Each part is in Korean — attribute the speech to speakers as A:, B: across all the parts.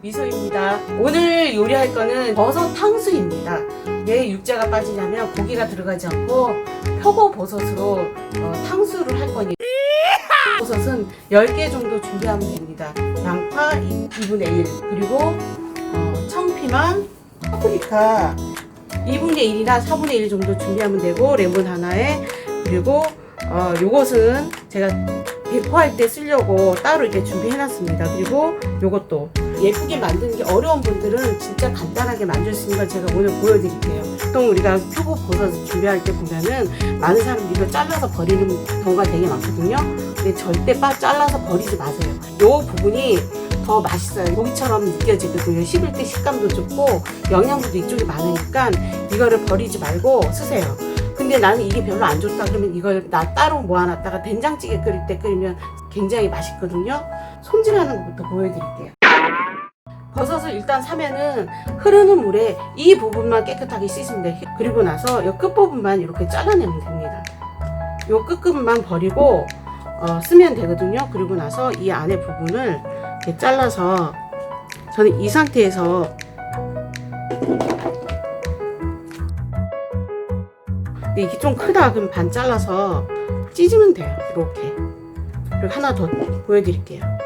A: 미소입니다. 오늘 요리할 거는 버섯 탕수입니다. 왜 육자가 빠지냐면 고기가 들어가지 않고 표고 버섯으로 어, 탕수를 할 거니 버섯은 10개 정도 준비하면 됩니다. 양파 2분의 1 그리고 어, 청피망, 파프리카 2분의 1이나 4분의 1 정도 준비하면 되고 레몬 하나에 그리고 어, 요것은 제가 배포할 때 쓰려고 따로 이렇게 준비해 놨습니다. 그리고 요것도 예쁘게 만드는 게 어려운 분들은 진짜 간단하게 만들 수 있는 걸 제가 오늘 보여드릴게요. 보통 우리가 표고 버섯 준비할 때 보면은 많은 사람들이 이거 잘라서 버리는 경우가 되게 많거든요. 근데 절대 빠 잘라서 버리지 마세요. 요 부분이 더 맛있어요. 고기처럼 느껴지거든요. 씹을 때 식감도 좋고 영양분도 이쪽에 많으니까 이거를 버리지 말고 쓰세요. 근데 나는 이게 별로 안 좋다 그러면 이걸 나 따로 모아놨다가 된장찌개 끓일 때 끓이면 굉장히 맛있거든요. 손질하는 것부터 보여드릴게요. 버섯을 일단 사면은 흐르는 물에 이 부분만 깨끗하게 씻으면 돼요. 그리고 나서 이 끝부분만 이렇게 잘라내면 됩니다. 이 끝부분만 버리고 어, 쓰면 되거든요. 그리고 나서 이 안에 부분을 이렇게 잘라서 저는 이 상태에서 이게 좀 크다 그럼 반 잘라서 찢으면 돼요. 이렇게. 그리고 하나 더 보여드릴게요.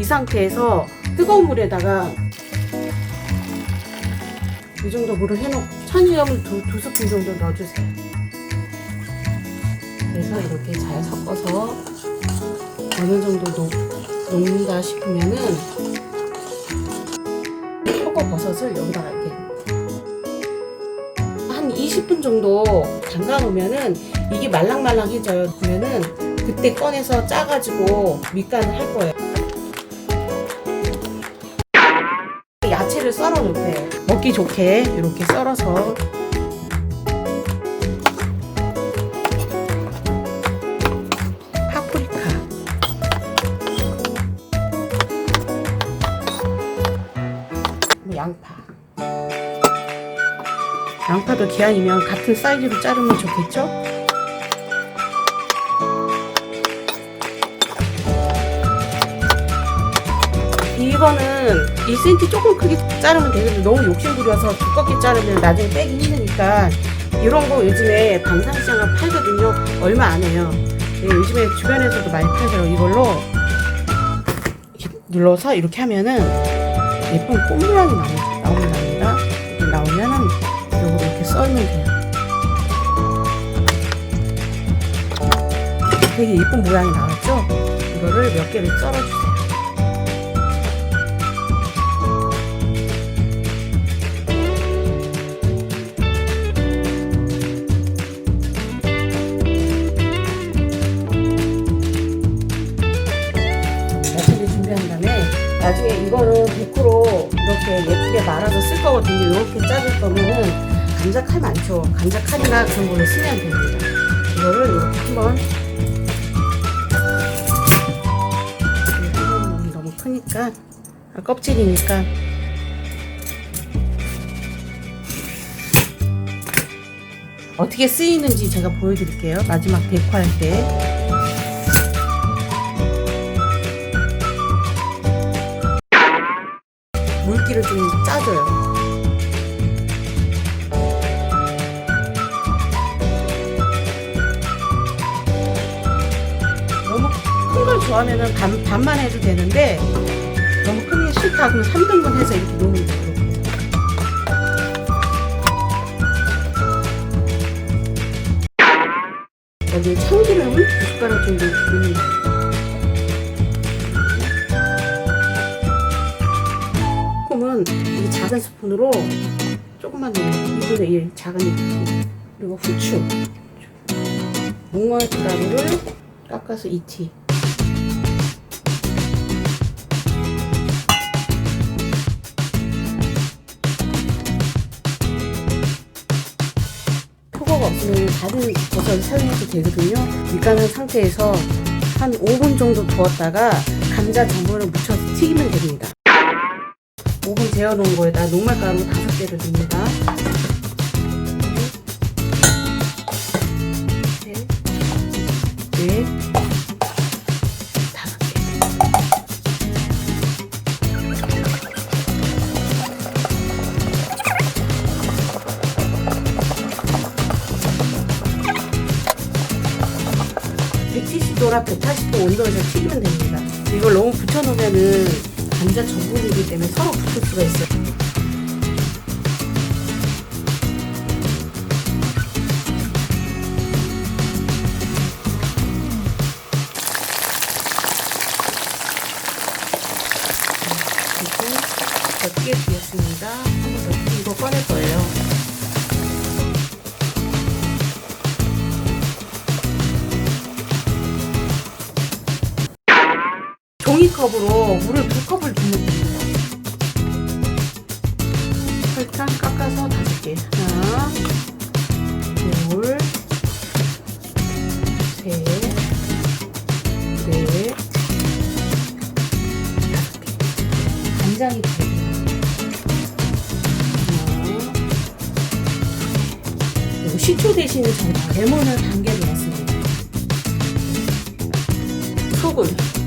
A: 이 상태에서 뜨거운 물에다가 이 정도 물을 해놓고 천일염을 두, 두 스푼 정도 넣어주세요. 그래서 이렇게 잘 섞어서 어느 정도 녹, 녹는다 싶으면은 표고 버섯을 여기다가 이렇게 한 20분 정도 담가 놓으면은 이게 말랑말랑해져요. 그러면은 그때 꺼내서 짜가지고 밑간을 할 거예요. 야채를 썰어 놓으세요. 먹기 좋게 이렇게 썰어서 파프리카 양파 양파도 기한이면 같은 사이즈로 자르면 좋겠죠? 이거는 1cm 조금 크게 자르면 되는데 너무 욕심부려서 두껍게 자르면 나중에 빼기 힘드니까 이런 거 요즘에 방산시장에 팔거든요. 얼마 안 해요. 예, 요즘에 주변에서도 많이 팔더라고요. 이걸로 눌러서 이렇게 하면은 예쁜 꽃 모양이 나오- 나온답니다. 이렇게 나오면은 요거 이렇게 썰면 돼요. 되게 예쁜 모양이 나왔죠? 이거를 몇 개를 썰어주세요. 이거는 100% 이렇게 예쁘게 말아서 쓸 거거든요. 이렇게 자를 거면은 감자 칼 많죠. 감자 칼이나 그런 걸로 쓰면 됩니다. 이거를 이렇게 한번 너무 크니까 아, 껍질이니까 어떻게 쓰이는지 제가 보여드릴게요. 마지막 데코할 때. 물기를 좀 짜줘요. 너무 큰 걸 좋아하면 반, 반만 해도 되는데 너무 큰 게 싫다 그러면 3등분 해서 이렇게 놓으면 돼요. 이 작은 스푼으로 조금만 넣어요. 2분의 1 작은 스푼. 그리고 후추. 목말가루를 깎아서 2티. 표고가 없으면 다른 버섯을 사용해도 되거든요. 밑간한 상태에서 한 5분 정도 두었다가 감자 전분을 묻혀서 튀기면 됩니다. 오븐 재워놓은 거에다 녹말 가루 다섯 개를 넣습니다. 170도라 180도 온도에서 튀기면 됩니다. 이걸 너무 붙여놓으면은 감자 전분이기 때문에 서로 붙을 수가 있어요. 종이컵으로 물을 두 컵을 겁니다. 설탕 깎아서 다섯 개. 하나, 둘, 셋, 넷, 다섯 개. 간장이 두 개. 식초 대신에 저는 레몬을 넣었습니다. 소금.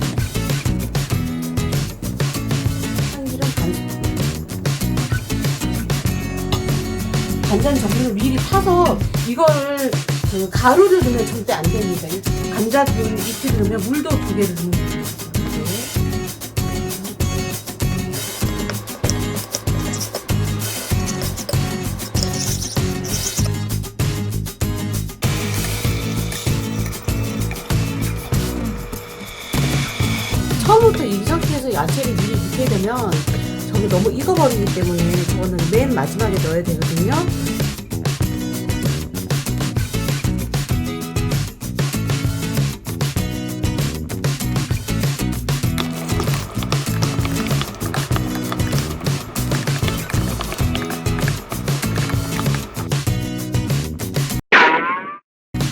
A: 간장 전분을 미리 타서 이거를 그 가루를 넣으면 절대 안 됩니다. 감자 균 이틀 넣으면 물도 두 개를 넣는 거예요. 처음부터 이 상태에서 야채를 미리 넣게 되면 저게 너무 익어버리기 때문에 저거는 맨 마지막에 넣어야 되거든요.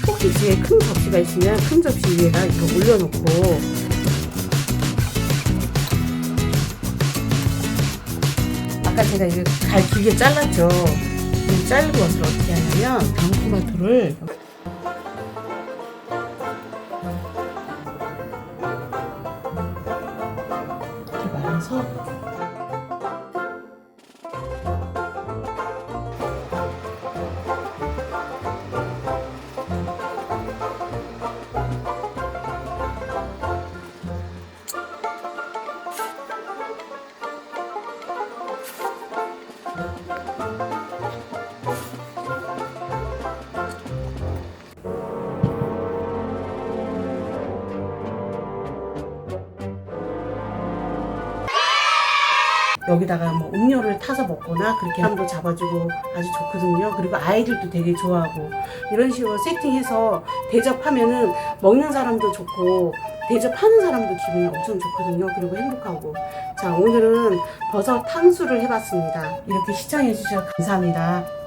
A: 혹시 집에 큰 접시가 있으면 큰 접시 위에다 이렇게 올려놓고 아까 제가 이거 갈 길게 잘랐죠. 이 자른 것을 어떻게 하냐면 방토마토를 Thank you. 여기다가 뭐 음료를 타서 먹거나 그렇게 한도 잡아주고 아주 좋거든요. 그리고 아이들도 되게 좋아하고 이런 식으로 세팅해서 대접하면은 먹는 사람도 좋고 대접하는 사람도 기분이 엄청 좋거든요. 그리고 행복하고 자 오늘은 버섯 탕수를 해봤습니다. 이렇게 시청해주셔서 감사합니다.